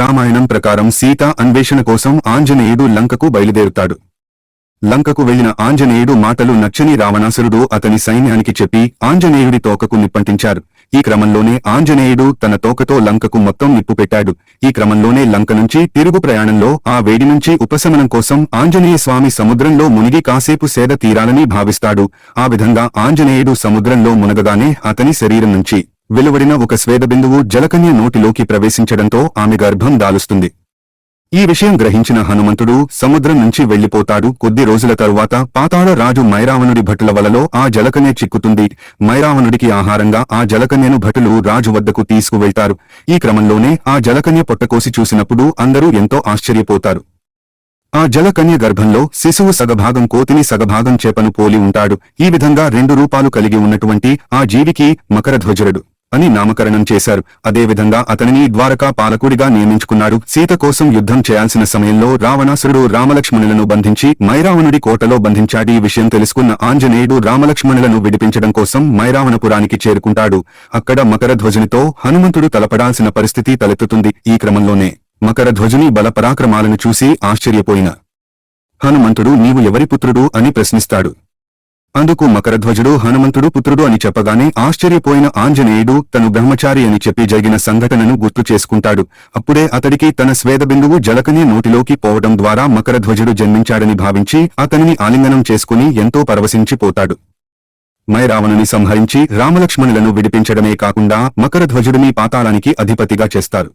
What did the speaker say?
రామాయణం ప్రకారం సీత అన్వేషణ కోసం ఆంజనేయుడు లంకకు బయలుదేరుతాడు. లంకకు వెళ్ళిన ఆంజనేయుడు మాటలు నచ్చని రావణాసురుడు అతని సైన్యానికి చెప్పి ఆంజనేయుడి తోకకు నిప్పంటించారు. ఈ క్రమంలోనే ఆంజనేయుడు తన తోకతో లంకకు మొత్తం నిప్పు పెట్టాడు. ఈ క్రమంలోనే లంక నుంచి తిరుగు ప్రయాణంలో ఆ వేడి నుంచి ఉపశమనం కోసం ఆంజనేయ స్వామి సముద్రంలో మునిగి కాసేపు సేద తీరాలని భావిస్తాడు. ఆ విధంగా ఆంజనేయుడు సముద్రంలో మునగగానే అతని శరీరం నుంచి వెలువడిన ఒక స్వేదబిందువు జలకన్య నోటిలోకి ప్రవేశించడంతో ఆమె గర్భం దాలుస్తుంది. ఈ విషయం గ్రహించిన హనుమంతుడు సముద్రం నుంచి వెళ్ళిపోతాడు కొద్ది రోజుల తరువాత పాతాళ రాజు మైరావణుడి భటుల వలలో ఆ జలకన్య చిక్కుతుంది. మైరావణుడికి ఆహారంగా ఆ జలకన్యను భటులు రాజు వద్దకు తీసుకువెళ్తారు. ఈ క్రమంలోనే ఆ జలకన్య పొట్టకోసి చూసినప్పుడు అందరూ ఎంతో ఆశ్చర్యపోతారు. ఆ జలకన్య గర్భంలో శిశువు సగభాగం కోతిని సగభాగం చేపను పోలి ఉంటాడు. ఈ విధంగా రెండు రూపాలు కలిగి ఉన్నటువంటి ఆ జీవికి మకరధ్వజరుడు అని నామకరణం చేశారు. అదేవిధంగా అతనిని ద్వారకా పాలకుడిగా నియమించుకున్నాడు సీత కోసం యుద్ధం చేయాల్సిన సమయంలో రావణాసురుడు రామలక్ష్మణులను బంధించి మైరావణుడి కోటలో బంధించాడు. ఈ విషయం తెలుసుకున్న ఆంజనేయుడు రామలక్ష్మణులను విడిపించడం కోసం మైరావణపురానికి చేరుకుంటాడు. అక్కడ మకరధ్వజునితో హనుమంతుడు తలపడాల్సిన పరిస్థితి తలెత్తుతుంది. ఈ క్రమంలోనే మకరధ్వజుని బలపరాక్రమాలను చూసి ఆశ్చర్యపోయిన హనుమంతుడు నీవు ఎవరి పుత్రుడు? అని ప్రశ్నిస్తాడు. అందుకు మకరధ్వజుడు హనుమంతుడు పుత్రుడు అని చెప్పగానే ఆశ్చర్యపోయిన ఆంజనేయుడు తను బ్రహ్మచారి అని చెప్పి జరిగిన సంఘటనను గుర్తు చేసుకుంటాడు. అప్పుడే అతడికి తన స్వేదబిందువు జలకని నోటిలోకి పోవడం ద్వారా మకరధ్వజుడు జన్మించాడని భావించి అతనిని ఆలింగనం చేసుకుని ఎంతో పరవశించిపోతాడు మైరావణుని సంహరించి రామలక్ష్మణులను విడిపించడమే కాకుండా మకరధ్వజుడిని పాతాళానికి అధిపతిగా చేస్తారు.